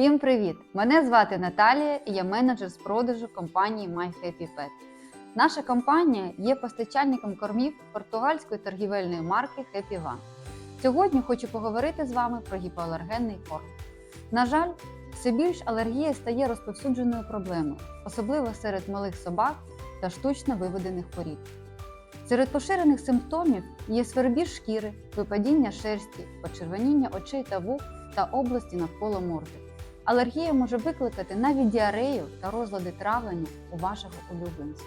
Всім привіт! Мене звати Наталія і я менеджер з продажу компанії My Happy. Наша компанія є постачальником кормів португальської торгівельної марки Happy One. Сьогодні хочу поговорити з вами про гіпоалергенний корм. На жаль, все більш алергія стає розповсюдженою проблемою, особливо серед малих собак та штучно виведених порід. Серед поширених симптомів є свербіж шкіри, випадіння шерсті, почервоніння очей та вух та області навколо морди. Алергія може викликати навіть діарею та розлади травлення у вашого улюбленця.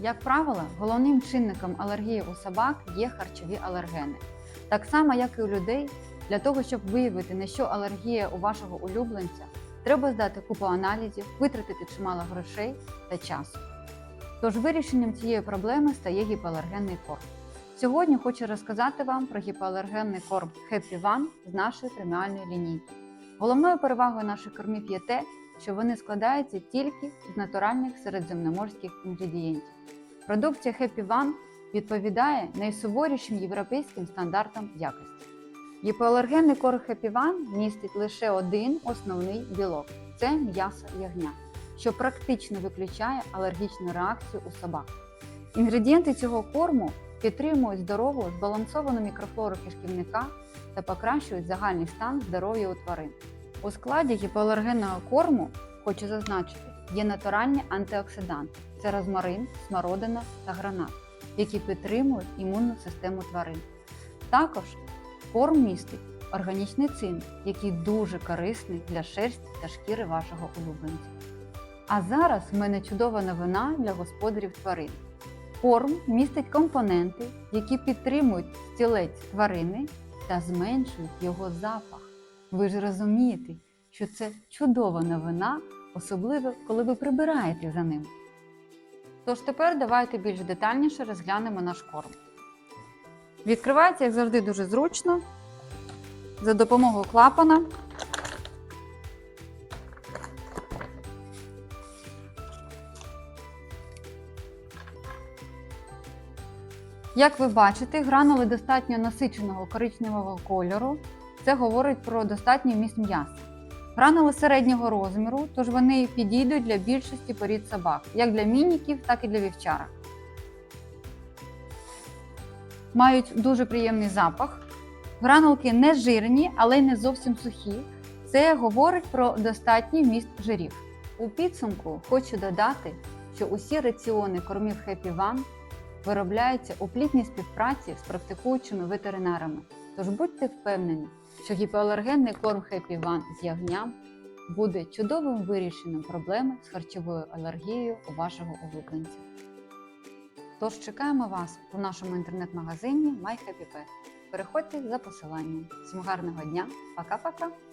Як правило, головним чинником алергії у собак є харчові алергени. Так само, як і у людей, для того, щоб виявити, на що алергія у вашого улюбленця, треба здати купу аналізів, витратити чимало грошей та часу. Тож вирішенням цієї проблеми стає гіпоалергенний корм. Сьогодні хочу розказати вам про гіпоалергенний корм Happy One з нашої преміальної лінійки. Головною перевагою наших кормів є те, що вони складаються тільки з натуральних середземноморських інгредієнтів. Продукція Happy One відповідає найсуворішим європейським стандартам якості. Гіпоалергенний корм Happy One містить лише один основний білок це м'ясо ягня, що практично виключає алергічну реакцію у собак. Інгредієнти цього корму підтримують здорову збалансовану мікрофлору кишківника та покращують загальний стан здоров'я у тварин. У складі гіпоалергенного корму, хочу зазначити, є натуральні антиоксиданти це розмарин, смородина та гранат, які підтримують імунну систему тварин. Також корм містить органічний цинк, який дуже корисний для шерсті та шкіри вашого улюбленця. А зараз в мене чудова новина для господарів тварин. Корм містить компоненти, які підтримують стілець тварини та зменшують його запах. Ви ж розумієте, що це чудова новина, особливо коли ви прибираєте за ним. Тож тепер давайте більш детальніше розглянемо наш корм. Відкривається, як завжди, дуже зручно за допомогою клапана. Як ви бачите, гранули достатньо насиченого коричневого кольору. Це говорить про достатній вміст м'яса. Гранули середнього розміру, тож вони підійдуть для більшості порід собак, як для мініків, так і для вівчарок. Мають дуже приємний запах. Гранулки не жирні, але й не зовсім сухі. Це говорить про достатній вміст жирів. У підсумку хочу додати, що усі раціони кормів Happy One виробляються у плідній співпраці з практикуючими ветеринарами. Тож будьте впевнені, що гіпоалергенний корм Happy One з ягням буде чудовим вирішенням проблеми з харчовою алергією у вашого улюбленця. Тож чекаємо вас у нашому інтернет-магазині My Happy Pet. Переходьте за посиланням. Всім гарного дня, пока-пока!